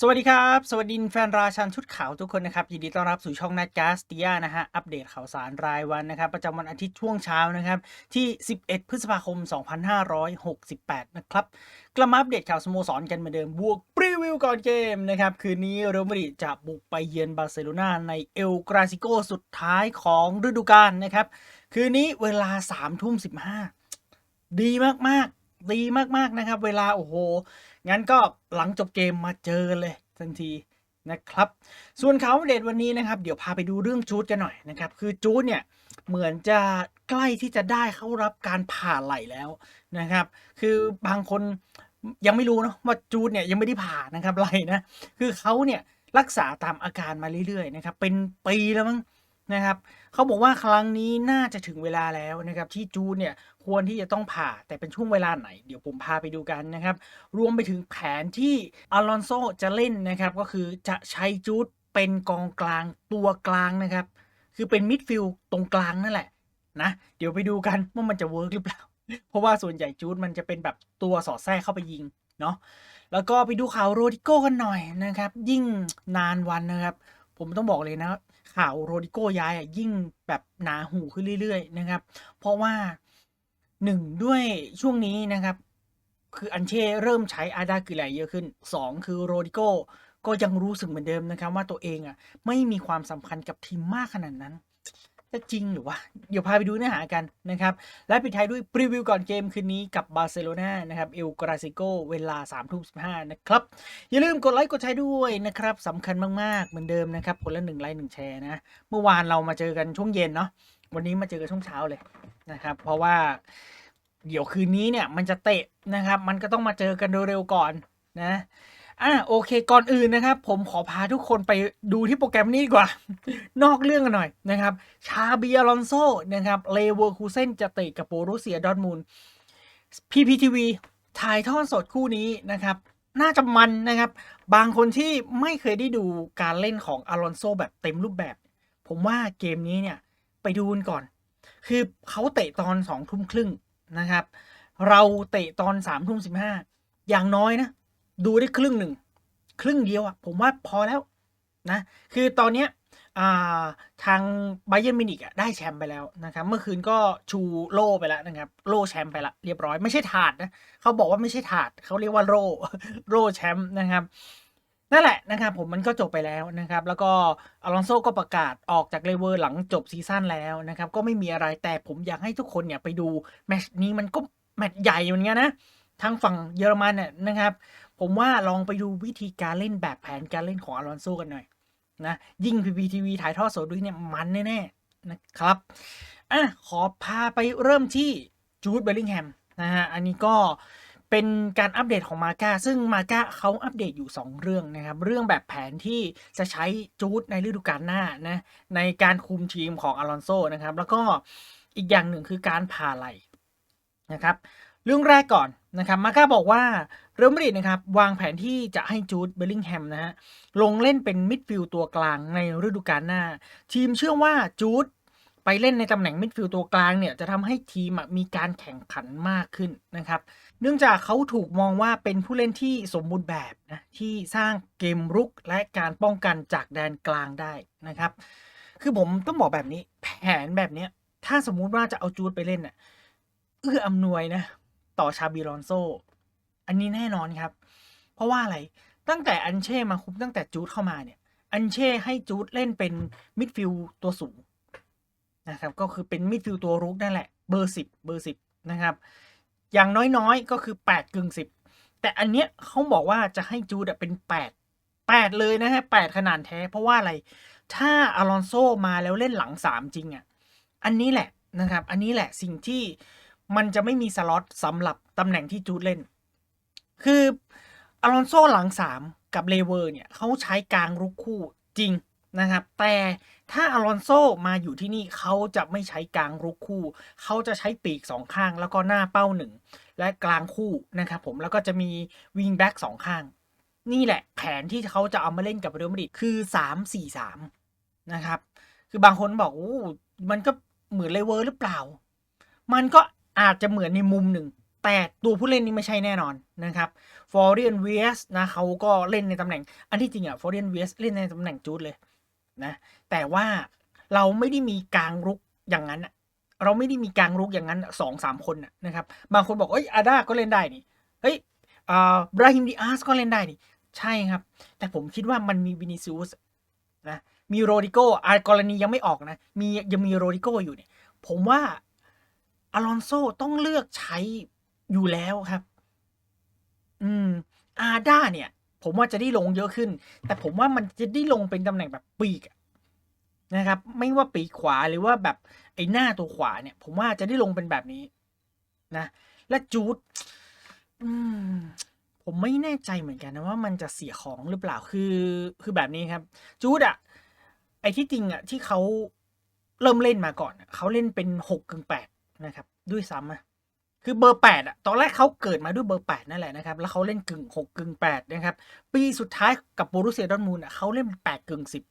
สวัสดีครับ สวัสดีแฟนราชันชุดขาวทุกคนนะครับ ยินดีต้อนรับสู่ช่องนัดกาสตียนะฮะ อัปเดตข่าวสารรายวันนะครับ ประจำวันอาทิตย์ช่วงเช้านะครับ ที่ 11 พฤษภาคม 2568 นะครับ กลับมาอัปเดตข่าวสโมสรกันเหมือนเดิมบวกปรีวิวก่อนเกมนะครับ คืนนี้เรอัลมาดริดจะบุกไปเยือนบาร์เซโลนาในเอลกราซิโกสุดท้ายของฤดูกาลนะครับ คืนนี้เวลา3ทุ่ม15ดีมากๆดีมากๆนะครับ เวลาโอ้โห งั้นก็หลังจบเกมมาเจอเลยทันทีนะครับ ส่วนข่าวอัปเดตวันนี้นะครับ เดี๋ยวพาไปดูเรื่องจูดกันหน่อยนะครับ คือจูดเนี่ยเหมือนจะใกล้ที่จะได้เข้ารับการผ่าไหลแล้วนะครับ คือบางคนยังไม่รู้เนอะว่าจูดเนี่ยยังไม่ได้ผ่านะครับไหลนะคือเขาเนี่ยรักษาตามอาการมาเรื่อยๆนะครับเป็นปีแล้วมั้งนะครับเขาบอกว่าครั้งนี้น่าจะถึงเวลาแล้วนะครับที่จูดเนี่ยควรที่จะต้องผ่าแต่เป็นช่วงเวลาไหน เดี๋ยวผมพาไปดูกันนะครับรวมไปถึงแผนที่อลอนโซจะเล่นนะครับก็คือจะใช้จูดเป็นกองกลางตัวกลางนะครับคือเป็นมิดฟิลด์ตรงกลางนั่นแหละนะเดี๋ยวไปดูกันว่ามันจะเวิร์กหรือเปล่า เพราะว่าส่วนใหญ่จูดมันจะเป็นแบบตัวสอดแทรกเข้าไปยิงเนาะแล้วก็ไปดูข่าวโรดิโก้กันหน่อยนะครับ ยิ่งนานวันนะครับ ผมต้องบอกเลยนะ ข่าวโรดิโก้ย้ายอะยิ่งแบบหนาหูขึ้นเรื่อยๆนะครับ เพราะว่าหนึ่งด้วยช่วงนี้นะครับ คืออันเช่เริ่มใช้อาดากิไลเยอะขึ้น 2 คือโรดิโก้ก็ยังรู้สึกเหมือนเดิมนะครับ ว่าตัวเองอะไม่มีความสำคัญกับทีมมากขนาดนั้น จะจริงหรือวะ เดี๋ยวพาไปดูเนื้อหากันนะครับ และปิดท้ายด้วยพรีวิวก่อนเกมคืนนี้กับบาร์เซโลนานะครับเอลกราซิโกเวลา3ทุ่ม15นะครับ อย่าลืมกดไลค์กดแชร์ด้วยนะครับสำคัญมาก ๆ เหมือนเดิมนะครับคนละหนึ่งไลค์หนึ่งแชร์นะ เมื่อวานเรามาเจอกันช่วงเย็นเนาะวันนี้มาเจอกันช่วงเช้าเลยนะครับ เพราะว่าเดี๋ยวคืนนี้เนี่ยมันจะเตะนะครับ มันก็ต้องมาเจอกันเร็วๆก่อนนะ อะโอเค ก่อนอื่นนะครับ ผมขอพาทุกคนไปดูที่โปรแกรมนี้ดีกว่า นอกเรื่องกันหน่อยนะครับ ชาบีอลอนโซนะครับเลเวอร์คูเซนจะเตะกับโบรุเซียดอทมูล PPTV ถ่ายทอดสดคู่นี้นะครับ น่าจะมันนะครับ บางคนที่ไม่เคยได้ดูการเล่นของอลอนโซแบบเต็มรูปแบบ ผมว่าเกมนี้เนี่ย ไปดูกันก่อน คือเขาเตะตอนสองทุ่มครึ่งนะครับ เราเตะตอนสามทุ่มสิบห้าอย่างน้อยนะ ดูได้ครึ่งหนึ่ง ครึ่งเดียวอะผมว่าพอแล้วนะ คือตอนเนี้ยทางไบเย r n มินิกอะได้แชมป์ไปแล้วนะครับ เมื่อคืนก็ชูโล่ไปแล้วนะครับ โล่แชมป์ไปละเรียบร้อย ไม่ใช่ถาดนะเขาบอกว่าไม่ใช่ถาดเขาเรียกว่าโล่โล่แชมป์นะครับนั่นแหละนะครับผมมันก็จบไปแล้วนะครับ แล้วก็อลอนโซก็ประกาศออกจากเลเวอร์หลังจบซีซั่นแล้วนะครับ ก็ไม่มีอะไรแต่ผมอยากให้ทุกคนเนี่ยไปดูแมตช์นี้มันก็แมตช์ใหญ่เหมือนกันนะทางฝั่งเยอรมันเนี่ยนะครับ ผมว่าลองไปดูวิธีการเล่นแบบแผนการเล่นของอลอนโซกันหน่อยนะยิ่ง PPTV ถ่ายทอดสดด้วยเนี่ยมันแน่ๆนะครับอะขอพาไปเริ่มที่จูดเบลลิงแฮมนะฮะอันนี้ก็เป็นการอัปเดตของมาก้าซึ่งมาก้าเขาอัปเดตอยู่ 2 เรื่องนะครับ เรื่องแบบแผนที่จะใช้จูดในฤดูกาลหน้านะในการคุมทีมของอลอนโซนะครับ แล้วก็อีกอย่างหนึ่งคือการผ่าไหลนะครับ เรื่องแรกก่อนนะครับมาก้าบอกว่า เรอัลมาดริดนะครับวางแผนที่จะให้จูดเบลลิงแฮมนะฮะลงเล่นเป็นมิดฟิลด์ตัวกลางในฤดูกาลหน้า ทีมเชื่อว่าจูดไปเล่นในตำแหน่งมิดฟิลด์ตัวกลางเนี่ยจะทำให้ทีมมีการแข่งขันมากขึ้นนะครับ เนื่องจากเขาถูกมองว่าเป็นผู้เล่นที่สมบูรณ์แบบนะที่สร้างเกมรุกและการป้องกันจากแดนกลางได้นะครับ คือผมต้องบอกแบบนี้แผนแบบนี้ถ้าสมมุติว่าจะเอาจูดไปเล่นน่ะเอื้ออำนวยนะต่อชาบิลอนโซ อันนี้แน่นอนครับ เพราะว่าอะไรตั้งแต่อันเช่มาคุมตั้งแต่จูดเข้ามาเนี่ย อันเช่ให้จูดเล่นเป็นมิดฟิลตัวสูงนะครับก็คือเป็นมิดฟิลตัวรุกนั่นแหละเบอร์สิบเบอร์สิบนะครับ อย่างน้อยๆก็คือแปดกึ่งสิบแต่อันเนี้ยเขาบอกว่าจะให้จูดเป็นแปดแปดเลยนะฮะแปดขนาดแท้ เพราะว่าอะไร ถ้าอลอนโซมาแล้วเล่นหลังสามจริงอะอันนี้แหละนะครับ อันนี้แหละสิ่งที่มันจะไม่มีสล็อตสำหรับตำแหน่งที่จูดเล่น คืออลอนโซหลังสามกับเลเวอร์เนี่ยเขาใช้กลางรุกคู่จริงนะครับ แต่ถ้าอลอนโซมาอยู่ที่นี่เขาจะไม่ใช้กลางรุกคู่ เขาจะใช้ปีกสองข้าง แล้วก็หน้าเป้าหนึ่งและกลางคู่นะครับผมแล้วก็จะมีวิงแบ็กสองข้าง นี่แหละแผนที่เขาจะเอามาเล่นกับเรอัลมาดริดคือสามสี่สามนะครับ คือบางคนบอกโอ้มันก็เหมือนเลเวอร์หรือเปล่า มันก็อาจจะเหมือนในมุมหนึ่ง แต่ตัวผู้เล่นนี่ไม่ใช่แน่นอนนะครับฟอร์เรียนเวสนะเขาก็เล่นในตำแหน่ง อันที่จริงอะฟอร์เรียนเวสเล่นในตำแหน่งจูดเลยนะแต่ว่าเราไม่ได้มีกลางรุกอย่างนั้นอะเราไม่ได้มีกลางรุกอย่างนั้นสองสามคนนะครับบางคนบอกเอ้ยอาด้าก็เล่นได้นี่เฮ้ยอ่าบราฮิมดิอาสก็เล่นได้นี่ใช่ครับ แต่ผมคิดว่ามันมีวินิซิอุสนะมีโรดิโกอากรณียังไม่ออกนะมียังมีโรดิโกอยู่เนี่ยผมว่าอลอนโซต้องเลือกใช้ อยู่แล้วครับ อืม อาด้าเนี่ย ผมว่าจะได้ลงเยอะขึ้น แต่ผมว่ามันจะได้ลงเป็นตำแหน่งแบบปีกนะครับ ไม่ว่าปีกขวาหรือว่าแบบไอ้หน้าตัวขวาเนี่ย ผมว่าจะได้ลงเป็นแบบนี้ นะ และจูดผมไม่แน่ใจเหมือนกันนะว่ามันจะเสียของหรือเปล่าคือคือแบบนี้ครับ จูดอะไอ้ที่จริงอะที่เขาเริ่มเล่นมาก่อนเขาเล่นเป็นหกกึ่งแปดนะครับ ด้วยซ้ำอะ คือเบอร์แปดอะตอนแรกเขาเกิดมาด้วยเบอร์แปดนั่นแหละนะครับ แล้วเขาเล่นกึ่งหกกึ่งแปดนะครับ ปีสุดท้ายกับโบรุเซียดอร์ทมูลอะเขาเล่นแปดกึ่งสิบ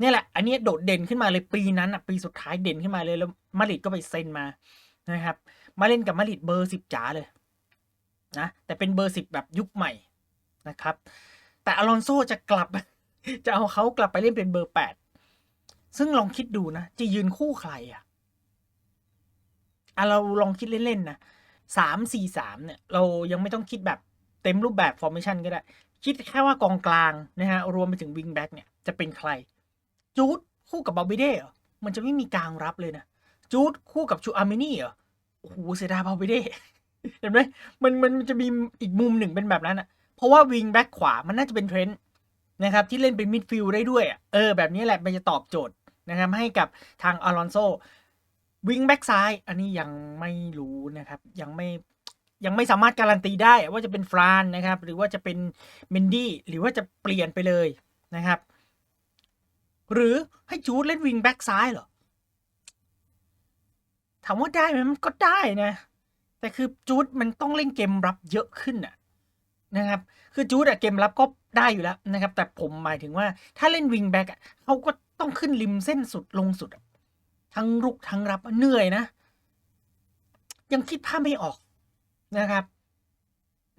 เนี่ยแหละ อันนี้โดดเด่นขึ้นมาเลยปีนั้นอะปีสุดท้ายเด่นขึ้นมาเลยแล้วมาริดก็ไปเซ็นมานะครับ มาเล่นกับมาริดเบอร์สิบจ๋าเลยนะแต่เป็นเบอร์สิบแบบยุคใหม่นะครับ แต่อลอนโซจะกลับ จะเอาเขากลับไปเล่นเป็นเบอร์แปดซึ่งลองคิดดูนะจะยืนคู่ใครอะ อะเราลองคิดเล่นๆนะสามสี่สามเนี่ย เรายังไม่ต้องคิดแบบเต็มรูปแบบฟอร์เมชันก็ได้ คิดแค่ว่ากองกลางนะฮะรวมไปถึงวิงแบ็กเนี่ยจะเป็นใคร จูดคู่กับบาบิเด้เหรอมันจะไม่มีกลางรับเลยนะ จูดคู่กับชูอาร์มินี่เหรอโอ้โหเสียดายบาบิเด้เห็นไหมมันมันจะมีอีกมุมหนึ่งเป็นแบบนั้นอะ เพราะว่าวิงแบ็กขวามันน่าจะเป็นเทรนด์นะครับที่เล่นเป็นมิดฟิลด์ได้ด้วย เออแบบนี้แหละมันจะตอบโจทย์นะครับให้กับทางอลอนโซ วิงแบ็กซ้าย อันนี้ยังไม่รู้นะครับ ยังไม่ยังไม่สามารถการันตีได้ว่าจะเป็นฟรานนะครับ หรือว่าจะเป็นเมนดี้หรือว่าจะเปลี่ยนไปเลยนะครับ หรือให้จูดเล่นวิงแบ็กซ้ายเหรอถามว่าได้ไหมมันก็ได้นะ แต่คือจูดมันต้องเล่นเกมรับเยอะขึ้นนะนะครับ คือจูดอะเกมรับก็ได้อยู่แล้วนะครับ แต่ผมหมายถึงว่าถ้าเล่นวิงแบ็กอะเขาก็ต้องขึ้นริมเส้นสุดลงสุดอะ ทั้งรุกทั้งรับเหนื่อยนะ ยังคิดภาพไม่ออกนะครับ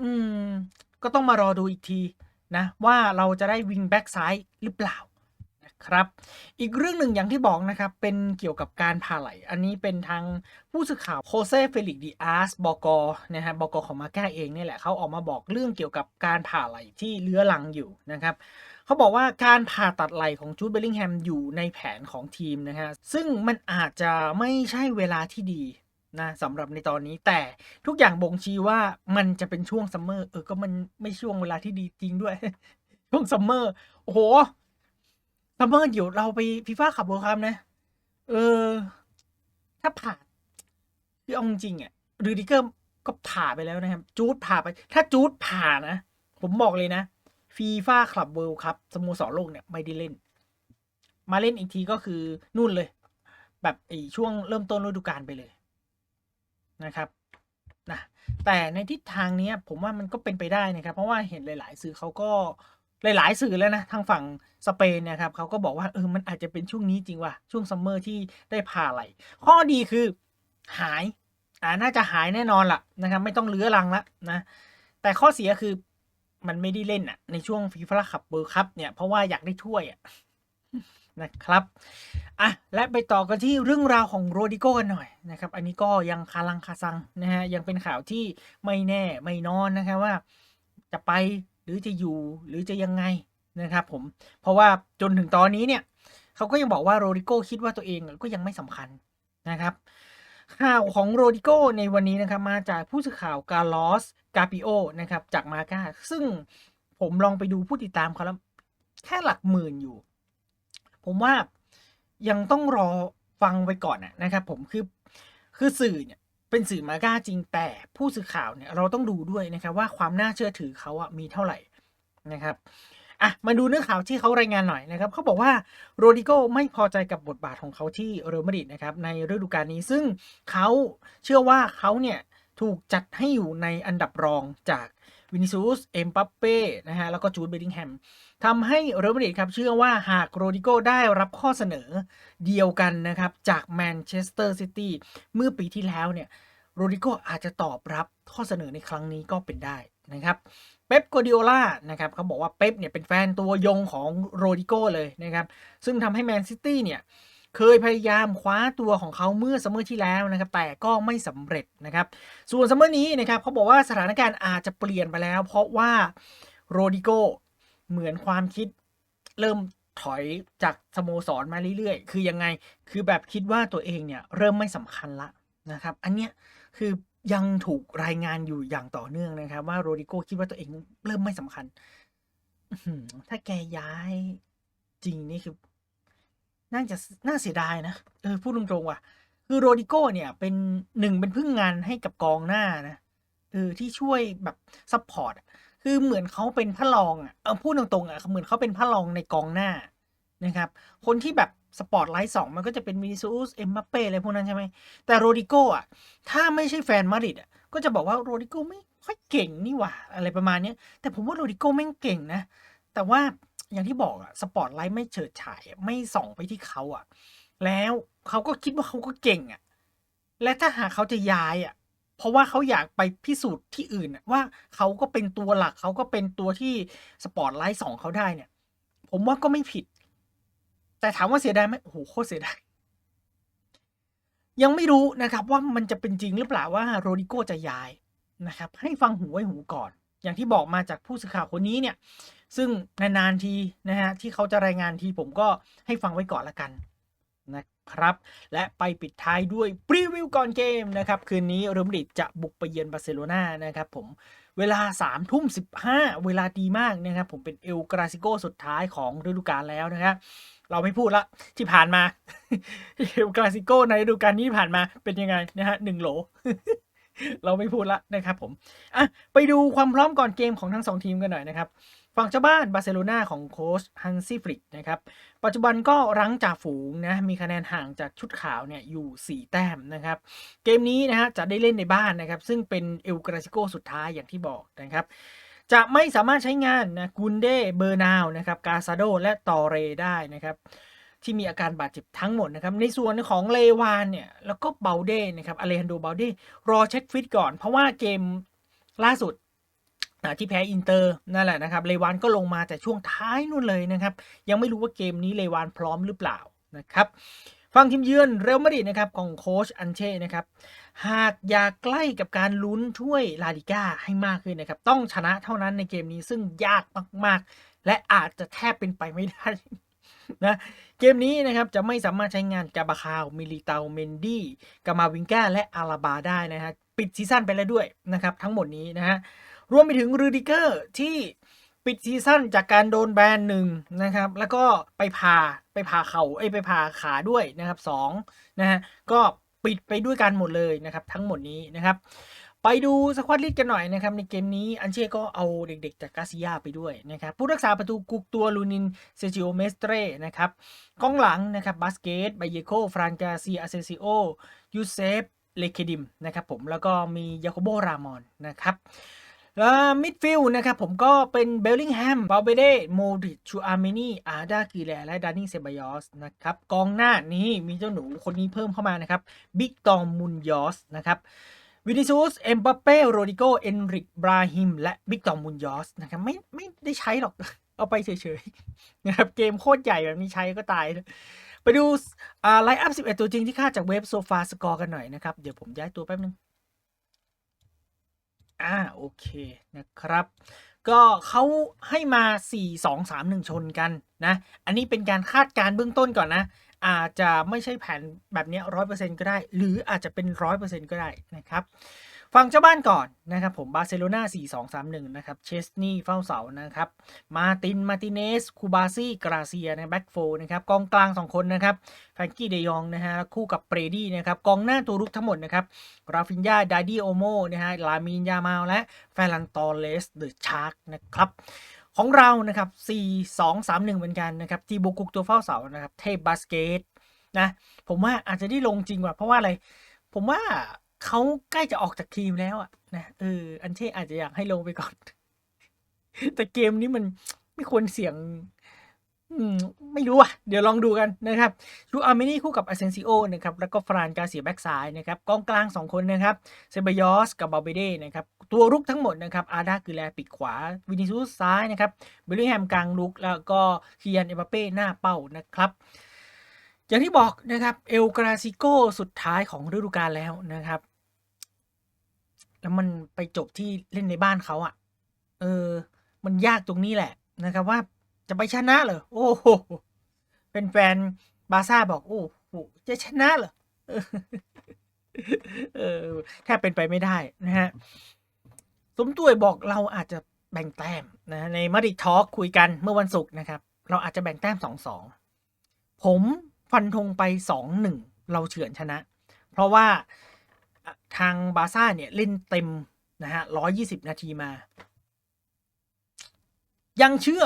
อืม ก็ต้องมารอดูอีกทีนะ ว่าเราจะได้วิงแบ็กซ้ายหรือเปล่านะครับ อีกเรื่องหนึ่งอย่างที่บอกนะครับ เป็นเกี่ยวกับการผ่าไหล อันนี้เป็นทางผู้สื่อข่าวโคเซเฟลิกดีอาร์สบอกอนะฮะบอกอของมาแก้เองนี่แหละเขาออกมาบอกเรื่องเกี่ยวกับการผ่าไหลที่เลื้อรังอยู่นะครับ เขาบอกว่าการผ่าตัดไหล่ของจูดเบลลิงแฮมอยู่ในแผนของทีมนะฮะ ซึ่งมันอาจจะไม่ใช่เวลาที่ดีนะสำหรับในตอนนี้แต่ทุกอย่างบ่งชี้ว่ามันจะเป็นช่วงซัมเมอร์เออก็มันไม่ช่วงเวลาที่ดีจริงด้วย ช่วงซัมเมอร์โอ้โหซัมเมอร์เดี๋ยวเราไปฟีฟ่าขับเวิร์คัพนะ เออ ถ้าผ่าคือเอาจริงอะรูดิเกอร์ก็ผ่าไปแล้วนะครับ จูดผ่าไป ถ้าจูดผ่านะ ผมบอกเลยนะ ฟีฟ่าคลับเวิลด์ครับสโมสรโลกเนี่ยไม่ได้เล่น มาเล่นอีกทีก็คือนู่นเลย แบบไอ้ช่วงเริ่มต้นฤดูกาลไปเลยนะครับนะแต่ในทิศทางนี้ผมว่ามันก็เป็นไปได้นะครับ เพราะว่าเห็นหลาย ๆ สื่อเขาก็หลาย ๆ สื่อแล้วนะทางฝั่งสเปนเนี่ยครับเขาก็บอกว่าเออมันอาจจะเป็นช่วงนี้จริงว่ะช่วงซัมเมอร์ที่ได้ผ่าไหลข้อดีคือหายอ่าน่าจะหายแน่นอนล่ะนะครับ ไม่ต้องเลื้อรังละนะแต่ข้อเสียคือ มันไม่ได้เล่นอะ ในช่วงฟีฟ่าคัพเบอร์คัพเนี่ย เพราะว่าอยากได้ถ้วยอะนะครับอะและไปต่อกันที่เรื่องราวของโรดิโก้กันหน่อยนะครับ อันนี้ก็ยังคาลังคาซังนะฮะยังเป็นข่าวที่ไม่แน่ไม่นอนนะครับว่าจะไปหรือจะอยู่หรือจะยังไงนะครับผมเพราะว่าจนถึงตอนนี้เนี่ยเขาก็ยังบอกว่าโรดิโก้คิดว่าตัวเองก็ยังไม่สำคัญนะครับ ข่าวของโรดิโกในวันนี้นะครับมาจากผู้สื่อข่าวกาลอสกาปิโอนะครับจากมาก้าซึ่งผมลองไปดูผู้ติดตามเขาแล้วแค่หลักหมื่นอยู่ ผมว่ายังต้องรอฟังไปก่อนนะครับ ผมคือคือสื่อเนี่ยเป็นสื่อมาก้าจริงแต่ผู้สื่อข่าวเนี่ยเราต้องดูด้วยนะครับว่าความน่าเชื่อถือเขาอะมีเท่าไหร่นะครับ อะมาดูเนื้อข่าวที่เขารายงานหน่อยนะครับเขาบอกว่าโรดิโกไม่พอใจกับบทบาทของเขาที่เรอัลมาดริดนะครับในฤดูกาลนี้ ซึ่งเขาเชื่อว่าเขาเนี่ยถูกจัดให้อยู่ในอันดับรองจากวินิซูส เอ็มปัปเป้นะฮะแล้วก็จูดเบลิงแฮมทำให้เรอัลมาดริดครับเชื่อว่าหากโรดิโกได้รับข้อเสนอเดียวกันนะครับจากแมนเชสเตอร์ซิตี้เมื่อปีที่แล้วเนี่ยโรดิโกอาจจะตอบรับข้อเสนอในครั้งนี้ก็เป็นได้นะครับ เป๊ปโกดิโอล่านะครับเขาบอกว่าเป๊ปเนี่ยเป็นแฟนตัวยงของโรดิโกเลยนะครับ ซึ่งทำให้แมนซิตี้เนี่ยเคยพยายามคว้าตัวของเขาเมื่อซัมเมอร์ที่แล้วนะครับ แต่ก็ไม่สำเร็จนะครับ ส่วนซัมเมอร์นี้นะครับเขาบอกว่าสถานการณ์อาจจะเปลี่ยนไปแล้ว เพราะว่าโรดิโกเหมือนความคิดเริ่มถอยจากสโมสรมาเรื่อยๆ คือยังไง คือแบบคิดว่าตัวเองเนี่ยเริ่มไม่สำคัญละนะครับ อันเนี้ยคือ ยังถูกรายงานอยู่อย่างต่อเนื่องนะครับ ว่าโรดิโกคิดว่าตัวเองเริ่มไม่สำคัญถ้าแกย้ายจริงนี่คือ น่าจะน่าเสียดายนะเออพูดตรงๆว่ะ คือโรดิโกเนี่ย เป็นหนึ่งเป็นพึ่งงานให้กับกองหน้านะเออที่ช่วยแบบซัพพอร์ตคือเหมือนเขาเป็นพระรองอะเออพูดตรงๆอะเหมือนเขาเป็นพระรองในกองหน้านะครับ คนที่แบบ สปอร์ตไลท์สองมันก็จะเป็นวินิซูสเอ็มบัปเป้อะไรพวกนั้นใช่ไหมแต่โรดิโกอะถ้าไม่ใช่แฟนมาดริดอะก็จะบอกว่าโรดิโกไม่ค่อยเก่งนี่หว่าอะไรประมาณนี้แต่ผมว่าโรดิโกแม่งเก่งนะ แต่ว่าอย่างที่บอกอะสปอตไลท์ไม่เฉิดฉายไม่ส่องไปที่เขาอะแล้วเขาก็คิดว่าเขาก็เก่งอะและถ้าหากเขาจะย้ายอะเพราะว่าเขาอยากไปพิสูจน์ที่อื่นว่าเขาก็เป็นตัวหลักเขาก็เป็นตัวที่สปอตไลท์ส่องเขาได้เนี่ย ผมว่าก็ไม่ผิด แต่ถามว่าเสียดายไหมโอ้โหโคตรเสียดายยังไม่รู้นะครับว่ามันจะเป็นจริงหรือเปล่าว่าโรดิโกจะย้ายนะครับ ให้ฟังหูไว้หูก่อน อย่างที่บอกมาจากผู้สื่อข่าวคนนี้เนี่ย ซึ่งนานๆทีนะฮะที่เขาจะรายงานทีผมก็ให้ฟังไว้ก่อนละกันนะครับ และไปปิดท้ายด้วยพรีวิวก่อนเกมนะครับ คืนนี้เรอัลมาดริดจะบุกไปเยือนบาร์เซโลนานะครับผมเวลา3ามทุ่มสิเวลาดีมากนะครับ ผมเป็นเอลกราซิโกสุดท้ายของฤดูกาลแล้วนะครับ เราไม่พูดละ ที่ผ่านมาเอลกราซิโกในฤดูกาลนี้ผ่านมาเป็นยังไงนะฮะหนึ่งโหล เราไม่พูดละนะครับผมอะไปดูความพร้อมก่อนเกมของทั้งสองทีมกันหน่อยนะครับฝั่งเจ้าบ้านบาร์เซโลนาของโค้ชฮันซี่ฟลิกนะครับปัจจุบันก็รั้งจ่าฝูงนะมีคะแนนห่างจากชุดขาวเนี่ยอยู่ 4 แต้มนะครับเกมนี้นะฮะจะได้เล่นในบ้านนะครับซึ่งเป็นเอลกราซิโกสุดท้ายอย่างที่บอกนะครับ จะไม่สามารถใช้งานนะกุนเดเบอร์นาวนะครับกาซาโดและตอเรได้นะครับที่มีอาการบาดเจ็บทั้งหมดนะครับ ในส่วนของเลวานเนี่ยแล้วก็เบลเด้นะครับอเลฮันโดเบลเด้รอเช็คฟิตก่อน เพราะว่าเกมล่าสุดที่แพ้อินเตอร์นั่นแหละนะครับเลวานก็ลงมาแต่ช่วงท้ายนู่นเลยนะครับ ยังไม่รู้ว่าเกมนี้เลวานพร้อมหรือเปล่านะครับ ฟังทีมเยือนเรอัลมาดริดนะครับของโค้ชอันเช่นะครับหากอยากใกล้กับการลุ้นถ้วยลาลิก้าให้มากขึ้นนะครับต้องชนะเท่านั้นในเกมนี้ซึ่งยากมากๆ และอาจจะแทบเป็นไปไม่ได้นะเกมนี้นะครับจะไม่สามารถใช้งานกาบาคาว มิลิตาเมนดี้กามาวิงกาและอาราบาได้นะฮะปิดซีซั่นไปแล้วด้วยนะครับทั้งหมดนี้นะฮะรวมไปถึงรูดิเกอร์ที่ ปิดซีซั่นจากการโดนแบนหนึ่งนะครับ แล้วก็ไปผ่าไปผ่าเขา่าเอ้ไปผ่าขาด้วยนะครับสองนะฮะก็ปิดไปด้วยกันหมดเลยนะครับ ทั้งหมดนี้นะครับ ไปดูสควอตลิสกันหน่อยนะครับ ในเกมนี้อันเช่ก็เอาเด็กๆจากกาซิยาไปด้วยนะครับ ผู้รักษาประตูกุกตัวลูนินเซจิโอเมสเตรนะครับกองหลังนะครับบาสเกตไบเยโคฟรานกาซีอาเซซิโอยูเซฟเลเคดิมนะครับผมแล้วก็มียาโคโบรามอนนะครับ มิดฟิลด์นะครับผมก็เป็นเบลลิงแฮมบาเบเดโมดิชูอาร์เมนีอาร์ดากีแลและดานิเซบายอสนะครับกองหน้านี้มีเจ้าหนูคนนี้เพิ่มเข้ามานะครับบิ๊กตอมมุนยอสนะครับวินิซูส เอ็มบัปเป้ โรดิโก เอนริก บราฮิม และบิ๊กตอมมุนยอสนะครับไม่ไม่ได้ใช้หรอก เอาไปเฉยๆนะครับเกมโคตรใหญ่แบบนี้ใช้ก็ตาย ไปดูไลน์อัพ 11 ตัวจริงที่คาดจากเว็บโซฟาสกอร์กันหน่อยนะครับ เดี๋ยวผมย้ายตัวแป๊บนึง อ่าโอเคนะครับ ก็เขาให้มา 4 2 3 1 ชนกันนะ อันนี้เป็นการคาดการณ์เบื้องต้นก่อนนะ อาจจะไม่ใช่แผนแบบนี้ร้อยเปอร์เซ็นก็ได้ หรืออาจจะเป็นร้อยเปอร์เซ็นก็ได้นะครับ ฟังเจ้าบ้านก่อนนะครับผมบาร์เซโลนา4 2 3 1 นะครับ เชสนี่เฝ้าเสานะครับ มาติน มาติเนส คูบาซี่ กราเซียนะแบ็กโฟนะครับ กองกลาง 2 คนนะครับแฟรงกี้เดยองนะฮะคู่กับเปรดี้นะครับ กองหน้าตัวรุกทั้งหมดนะครับ ราฟินยาดาดี้โอโมนะฮะ ลามินยามาลและแฟรันตอเลส เดอะชาร์กนะครับของเรานะครับ4 2 3 1 เหมือนกันนะครับทีโบกุกตัวเฝ้าเสานะครับ เทพบาสเกตนะ ผมว่าอาจจะได้ลงจริงว่ะ เพราะว่าอะไร ผมว่า เขาใกล้จะออกจากทีมแล้วอะนะเอออันเช่อาจจะอยากให้ลงไปก่อน แต่เกมนี้มันไม่ควรเสี่ยง อืม ไม่รู้อะเดี๋ยวลองดูกันนะครับชูอาร์เมนี่คู่กับอาเซนซิโอนะครับ แล้วก็ฟรานกาเสียแบ็กซ้ายนะครับกองกลาง2คนนะครับเซบายอสกับบาเบเดนะครับ ตัวรุกทั้งหมดนะครับ อาร์ดาคือแลปิดขวา วินิซูสซ้ายนะครับเบลลิแฮมกลางลุก แล้วก็คียนเอมบัปเป้หน้าเป้านะครับอย่างที่บอกนะครับเอลกราซิโกสุดท้ายของฤดูกาลแล้วนะครับ แล้วมันไปจบที่เล่นในบ้านเขาอะ่ะ เออ มันยากตรงนี้แหละนะครับ ว่าจะไปชนะเหรอโอ้โหเป็นแฟนบาซ่าบอก โอ้โหจะชนะเหรอเออแทบเป็นไปไม่ได้นะฮะสมตัวบอกเราอาจจะแบ่งแต้มนะในมาริทอล์กคุยกันเมื่อวันศุกร์นะครับ เราอาจจะแบ่งแต้มสองสองผมฟันธงไปสองหนึ่งเราเฉือนชนะ เพราะว่า ทางบาซ่าเนี่ยเล่นเต็มนะฮะร้อยี่สิบนาทีมา ยังเชื่อ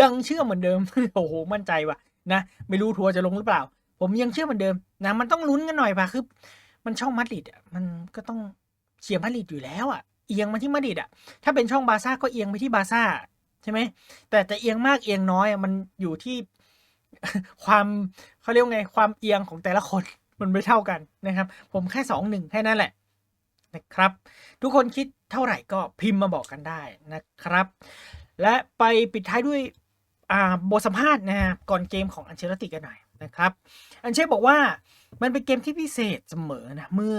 ยังเชื่อเหมือนเดิม โอ้โห มั่นใจว่ะนะ ไม่รู้ทัวร์จะลงหรือเปล่า ผมยังเชื่อเหมือนเดิมนะ มันต้องลุ้นกันหน่อยป่ะ คือ มันช่องมาดริดอะ มันก็ต้องเชียร์มาดริดอยู่แล้วอะ เอียงมาที่มาดริดอะ ถ้าเป็นช่องบาซ่าก็เอียงไปที่บาซ่าใช่ไหม แต่จะเอียงมากเอียงน้อยอะ มันอยู่ที่ความเขาเรียกไง ความเอียงของแต่ละคน มันไม่เท่ากันนะครับ ผมแค่สองหนึ่งแค่นั้นแหละนะครับ ทุกคนคิดเท่าไหร่ก็พิมพ์มาบอกกันได้นะครับ และไปปิดท้ายด้วยบทสัมภาษณ์นะฮะก่อนเกมของอันเชลติกันหน่อยนะครับ อันเชลบอกว่ามันเป็นเกมที่พิเศษเสมอนะเมื่อ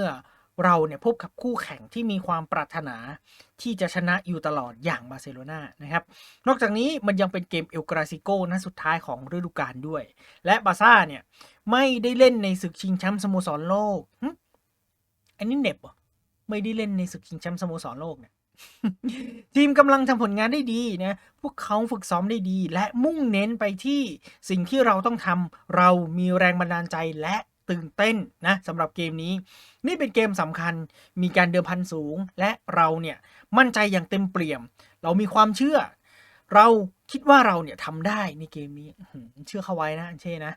เราเนี่ยพบกับคู่แข่งที่มีความปรารถนาที่จะชนะอยู่ตลอดอย่างบาร์เซโลนานะครับนอกจากนี้มันยังเป็นเกมเอลกราซิโกนัดสุดท้ายของฤดูกาลด้วย และบาซ่าเนี่ยไม่ได้เล่นในศึกชิงแชมป์สโมสรโลกอันนี้เน็บเหรอไม่ได้เล่นในศึกชิงแชมป์สโมสรโลกเนี่ยทีมกำลังทำผลงานได้ดีนะ พวกเขาฝึกซ้อมได้ดี และมุ่งเน้นไปที่สิ่งที่เราต้องทำ เรามีแรงบันดาลใจและ ตื่นเต้นนะสำหรับเกมนี้ นี่เป็นเกมสำคัญมีการเดิมพันสูง และเราเนี่ยมั่นใจอย่างเต็มเปี่ยม เรามีความเชื่อ เราคิดว่าเราเนี่ยทำได้ในเกมนี้เชื่อเข้าไว้นะอันเช่นะ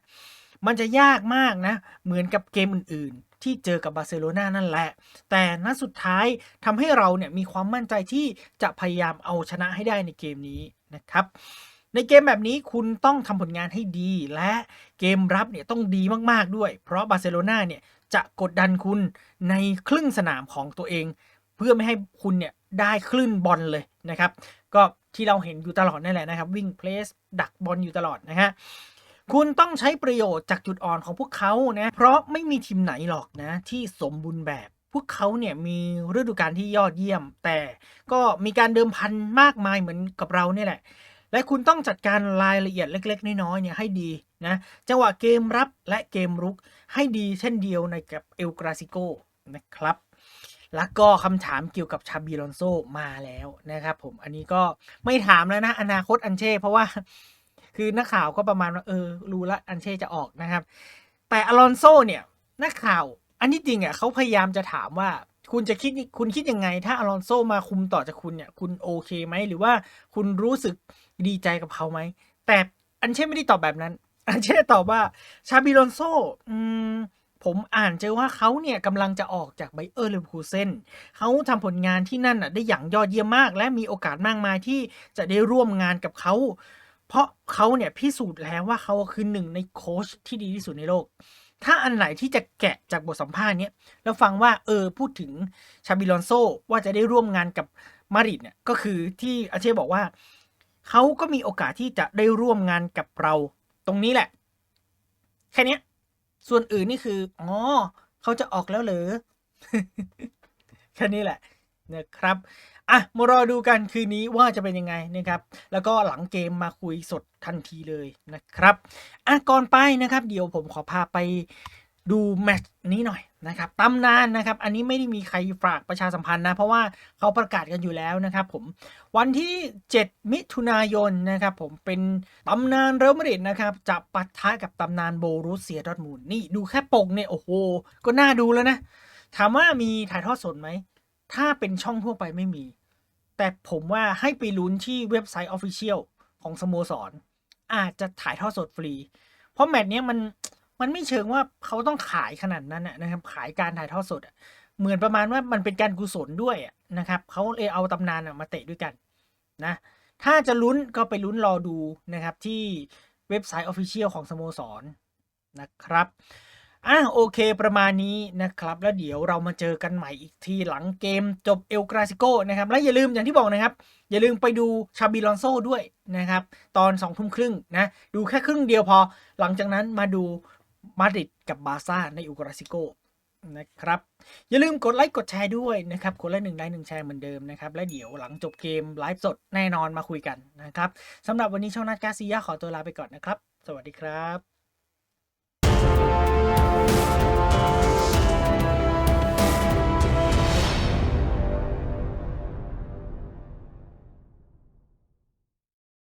มันจะยากมากนะ เหมือนกับเกมอื่นๆ ที่เจอกับบาร์เซโลนานั่นแหละ แต่นัดสุดท้ายทำให้เราเนี่ยมีความมั่นใจที่จะพยายามเอาชนะให้ได้ในเกมนี้นะครับ ในเกมแบบนี้คุณต้องทำผลงานให้ดี และเกมรับเนี่ยต้องดีมากๆด้วย เพราะบาร์เซโลนาเนี่ยจะกดดันคุณในครึ่งสนามของตัวเอง เพื่อไม่ให้คุณเนี่ยได้คลื่นบอลเลยนะครับ ก็ที่เราเห็นอยู่ตลอดนั่นแหละนะครับ วิ่งเพลสดักบอลอยู่ตลอดนะฮะคุณต้องใช้ประโยชน์จากจุดอ่อนของพวกเขานะ เพราะไม่มีทีมไหนหรอกนะ ที่สมบูรณ์แบบ พวกเขาเนี่ยมีฤดูกาลที่ยอดเยี่ยม แต่ก็มีการเดิมพันมากมายเหมือนกับเราเนี่ยแหละ และคุณต้องจัดการรายละเอียดเล็ก ๆ น้อยๆเนี่ยให้ดีนะจังหวะเกมรับและเกมรุกให้ดีเช่นเดียวในกับเอลกราซิโกนะครับแล้วก็คำถามเกี่ยวกับชาบีลอนโซมาแล้วนะครับผมอันนี้ก็ไม่ถามแล้วนะ อนาคตอันเช่ เพราะว่าคือนักข่าวก็ประมาณว่าเออรู้ละอันเช่จะออกนะครับ แต่อลอนโซเนี่ยนักข่าวอันที่จริงอะเขาพยายามจะถามว่าคุณจะคิดคุณคิดยังไง ถ้าอลอนโซมาคุมต่อจากคุณเนี่ยคุณโอเคไหมหรือว่าคุณรู้สึก ดีใจกับเขาไหม แต่อันเช่ไม่ได้ตอบแบบนั้น อันเช่ตอบว่าชาบิลอนโซอืมผมอ่านเจอว่าเขาเนี่ยกำลังจะออกจากไบเออร์เลวคูเซนเขาทำผลงานที่นั่นอะได้อย่างยอดเยี่ยมมาก และมีโอกาสมากมายที่จะได้ร่วมงานกับเขา เพราะเขาเนี่ยพิสูจน์แล้วว่าเขาคือหนึ่งในโค้ชที่ดีที่สุดในโลก ถ้าอันไหนที่จะแกะจากบทสัมภาษณ์เนี้ยแล้วฟังว่าเออพูดถึงชาบิลอนโซว่าจะได้ร่วมงานกับมาริดเนี่ยก็คือที่อาเช่บอกว่า เขาก็มีโอกาสที่จะได้ร่วมงานกับเราตรงนี้แหละ แค่นี้ส่วนอื่นนี่คืออ๋อเขาจะออกแล้วเหรอแค่นี้แหละนะครับอะมารอดูกันคืนนี้ว่าจะเป็นยังไงนะครับ แล้วก็หลังเกมมาคุยสดทันทีเลยนะครับอะก่อนไปนะครับ เดี๋ยวผมขอพาไปดูแมตช์นี้หน่อย นะครับตำนานนะครับ อันนี้ไม่ได้มีใครฝากประชาสัมพันธ์นะ เพราะว่าเขาประกาศกันอยู่แล้วนะครับผมวันที่ 7 มิถุนายนนะครับผมเป็นตำนานเรอัลมาดริดนะครับจะปะทะกับตำนานโบรุสเซียดอทมูลนี่ดูแค่ปกเนี่ยโอ้โห ก็น่าดูแล้วนะ ถามว่ามีถ่ายทอดสดไหม ถ้าเป็นช่องทั่วไปไม่มี แต่ผมว่าให้ไปลุ้นที่เว็บไซต์ Official ของสโมสร อาจจะถ่ายทอดสดฟรี เพราะแมตช์นี้มัน มันไม่เชิงว่าเขาต้องขายขนาดนั้นนะครับ ขายการถ่ายทอดสดเหมือนประมาณว่ามันเป็นการกุศลด้วยนะครับเขาเลยเอาตำนานมาเตะด้วยกันนะถ้าจะลุ้นก็ไปลุ้นรอดูนะครับที่เว็บไซต์ Official ของสโมสรนะครับอะโอเคประมาณนี้นะครับ แล้วเดี๋ยวเรามาเจอกันใหม่อีกทีหลังเกมจบเอลกราซิโกนะครับ และอย่าลืมอย่างที่บอกนะครับ อย่าลืมไปดูชาบิลอนโซด้วยนะครับ ตอน2องทุ่มครึ่งนะ ดูแค่ครึ่งเดียวพอ หลังจากนั้นมาดู มาดริดกับบาซ่าในอุกราซิโกนะครับ อย่าลืมกดไลค์กดแชร์ด้วยนะครับ คนละหนึ่งไลค์หนึ่งแชร์เหมือนเดิมนะครับ และเดี๋ยวหลังจบเกมไลฟ์สดแน่นอนมาคุยกันนะครับสำหรับวันนี้ช่องนัดกาซียาขอตัวลาไปก่อนนะครับ สวัสดีครับ